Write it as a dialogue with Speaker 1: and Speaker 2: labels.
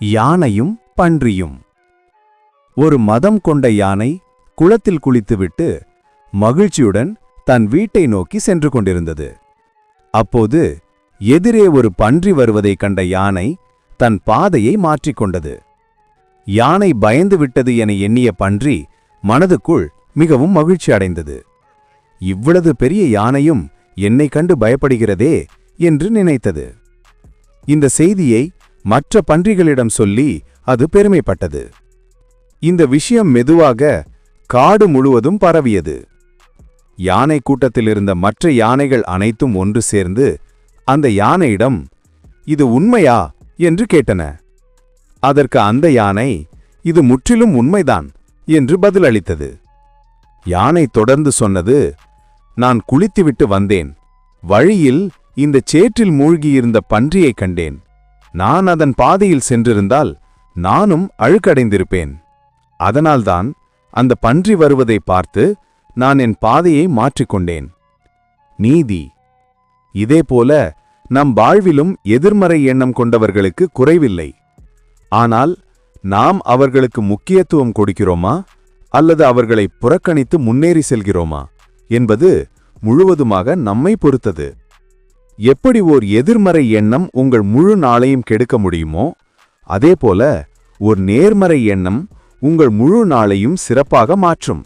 Speaker 1: யானையும் பன்றியும். ஒரு மதம் கொண்ட யானை குளத்தில் குளித்துவிட்டு மகிழ்ச்சியுடன் தன் வீட்டை நோக்கி சென்று கொண்டிருந்தது. அப்போது எதிரே ஒரு பன்றி வருவதைக் கண்ட யானை தன் பாதையை மாற்றிக்கொண்டது யானை பயந்து விட்டது என எண்ணிய பன்றி மனதுக்குள் மிகவும் மகிழ்ச்சி அடைந்தது. இவ்வளவு பெரிய யானையும் என்னை கண்டு பயப்படுகிறதே என்று நினைத்தது. இந்த செய்தியை மற்ற பன்றிகளிடம் சொல்லி அது பெருமைப்பட்டது. இந்த விஷயம் மெதுவாக காடு முழுவதும் பரவியது. யானை கூட்டத்தில் இருந்த மற்ற யானைகள் அனைத்தும் ஒன்று சேர்ந்து அந்த யானையிடம் இது உண்மையா? என்று கேட்டன. அதற்கு அந்த யானை இது முற்றிலும் உண்மைதான் என்று பதிலளித்தது. யானை தொடர்ந்து சொன்னது நான் குளித்துவிட்டு வந்தேன். வழியில் இந்த சேற்றில் மூழ்கியிருந்த பன்றியைக் கண்டேன். நான் அதன் பாதையில் சென்றிருந்தால் நானும் அழுக்கடைந்திருப்பேன். அதனால்தான் அந்த பன்றி வருவதை பார்த்து நான் என் பாதையை மாற்றிக்கொண்டேன் நீதி. இதேபோல நம் வாழ்விலும் எதிர்மறை எண்ணம் கொண்டவர்களுக்கு குறைவில்லை. ஆனால் நாம் அவர்களுக்கு முக்கியத்துவம் கொடுக்கிறோமா? அல்லது அவர்களை புறக்கணித்து முன்னேறி செல்கிறோமா? என்பது முழுவதுமாக நம்மை பொறுத்தது. எப்படி ஓர் எதிர்மறை எண்ணம் உங்கள் முழு நாளையும் கெடுக்க முடியுமோ அதேபோல ஒரு நேர்மறை எண்ணம் உங்கள் முழு நாளையும் சிறப்பாக மாற்றும்.